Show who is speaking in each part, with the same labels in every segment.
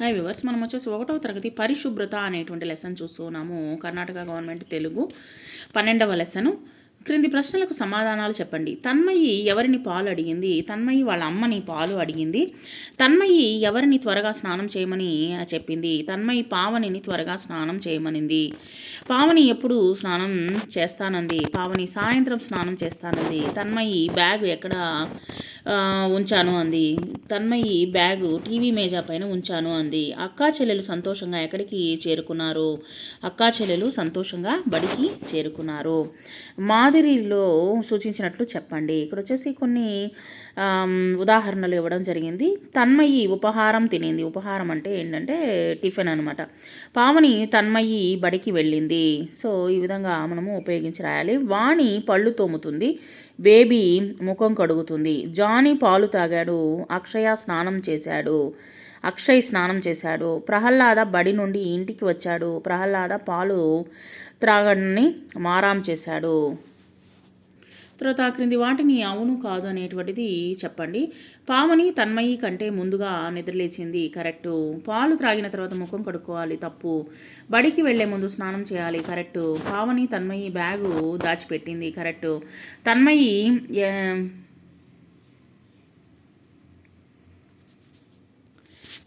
Speaker 1: Hi viewers మనం వచ్చేసి ఒకటవ తరగతి పరిశుభ్రత అనేటువంటి లెసన్ చూస్తున్నాము. కర్ణాటక గవర్నమెంట్ తెలుగు పన్నెండవ లెసను క్రింది ప్రశ్నలకు సమాధానాలు చెప్పండి. తన్మయి ఎవరిని పాలు అడిగింది? తన్మయి వాళ్ళ అమ్మని పాలు అడిగింది. తన్మయి ఎవరిని త్వరగా స్నానం చేయమని చెప్పింది? తన్మయి పావనిని త్వరగా స్నానం చేయమనింది. పావని ఎప్పుడు స్నానం చేస్తానంది? పావని సాయంత్రం స్నానం చేస్తానంది? తన్మయి బ్యాగ్ ఎక్కడ ఉంచాను అంది. తన్మయి బ్యాగు టీవీ మేజా పైన ఉంచాను అంది. అక్కా చెల్లెలు సంతోషంగా ఎక్కడికి చేరుకున్నారు? అక్కా చెల్లెలు సంతోషంగా బడికి చేరుకున్నారు. మాదిరిలో సూచించినట్లు చెప్పండి. ఇక్కడ వచ్చేసి కొన్ని ఉదాహరణలు ఇవ్వడం జరిగింది. తన్మయి ఉపహారం తినింది. ఉపహారం అంటే ఏంటంటే టిఫిన్ అనమాట పావని తన్మయి బడికి వెళ్ళింది. సో ఈ విధంగా మనము ఉపయోగించి రాయాలి. వాణి పళ్ళు తోముతుంది. బేబీ ముఖం కడుగుతుంది. జాన్ పాలు తాగాడు అక్షయ స్నానం చేశాడు. అక్షయ్ స్నానం చేశాడు. ప్రహ్లాద బడి నుండి ఇంటికి వచ్చాడు. ప్రహ్లాద పాలు త్రాగడని మారాం చేశాడు. తర్వాత క్రింది వాటిని అవును కాదు అనేటువంటిది చెప్పండి. పావని తన్మయి కంటే ముందుగా నిద్రలేచింది. కరెక్టు. పాలు త్రాగిన తర్వాత ముఖం కడుక్కోవాలి. తప్పు. బడికి వెళ్ళే ముందు స్నానం చేయాలి. కరెక్టు. పావని తన్మయి బ్యాగు దాచిపెట్టింది. కరెక్టు. తన్మయి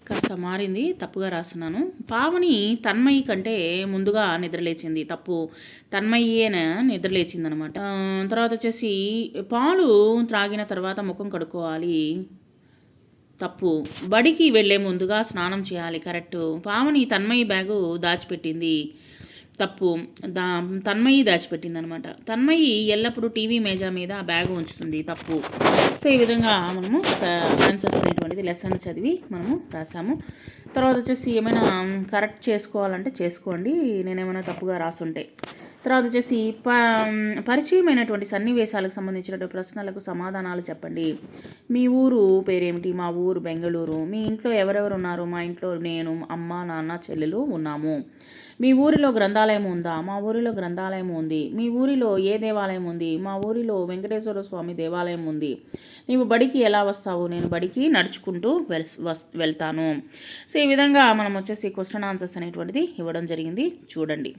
Speaker 1: కాస్త మారింది తప్పుగా రాస్తున్నాను. పావని తన్మయి కంటే ముందుగా నిద్రలేచింది. తప్పు. తన్మయ్యేన నిద్రలేచిందనమాట. తర్వాత వచ్చేసి పాలు త్రాగిన తర్వాత ముఖం కడుక్కోవాలి. తప్పు. బడికి వెళ్ళే ముందుగా స్నానం చేయాలి. కరెక్ట్. పావని తన్మయి బ్యాగు దాచిపెట్టింది. తప్పు దా తన్మయి దాచిపెట్టింది అనమాట తన్మయి ఎల్లప్పుడూ టీవీ మేజా మీద ఆ బ్యాగ్ ఉంచుతుంది తప్పు. సో ఈ విధంగా మనము ఆన్సర్స్ అనేటువంటిది లెసన్ చదివి మనము రాసాము. తర్వాత వచ్చేసి ఏమైనా కరెక్ట్ చేసుకోవాలంటే చేసుకోండి. నేనేమైనా తప్పుగా రాసుంటే. తర్వాత వచ్చేసి ప పరిచయమైనటువంటి సన్నివేశాలకు సంబంధించినటువంటి ప్రశ్నలకు సమాధానాలు చెప్పండి. మీ ఊరు పేరేమిటి? మా ఊరు బెంగళూరు. మీ ఇంట్లో ఎవరెవరు ఉన్నారు? మా ఇంట్లో నేను అమ్మ నాన్న చెల్లెలు ఉన్నాము. మీ ఊరిలో గ్రంథాలయం ఉందా? మా ఊరిలో గ్రంథాలయం ఉంది. మీ ఊరిలో ఏ దేవాలయం ఉంది? మా ఊరిలో వెంకటేశ్వర స్వామి దేవాలయం ఉంది. నీవు బడికి ఎలా వస్తావు? నేను బడికి నడుచుకుంటూ వెల్ వస్ వెళ్తాను. సో ఈ విధంగా మనం వచ్చేసి క్వశ్చన్ ఆన్సర్స్ అనేటువంటిది ఇవ్వడం జరిగింది. చూడండి.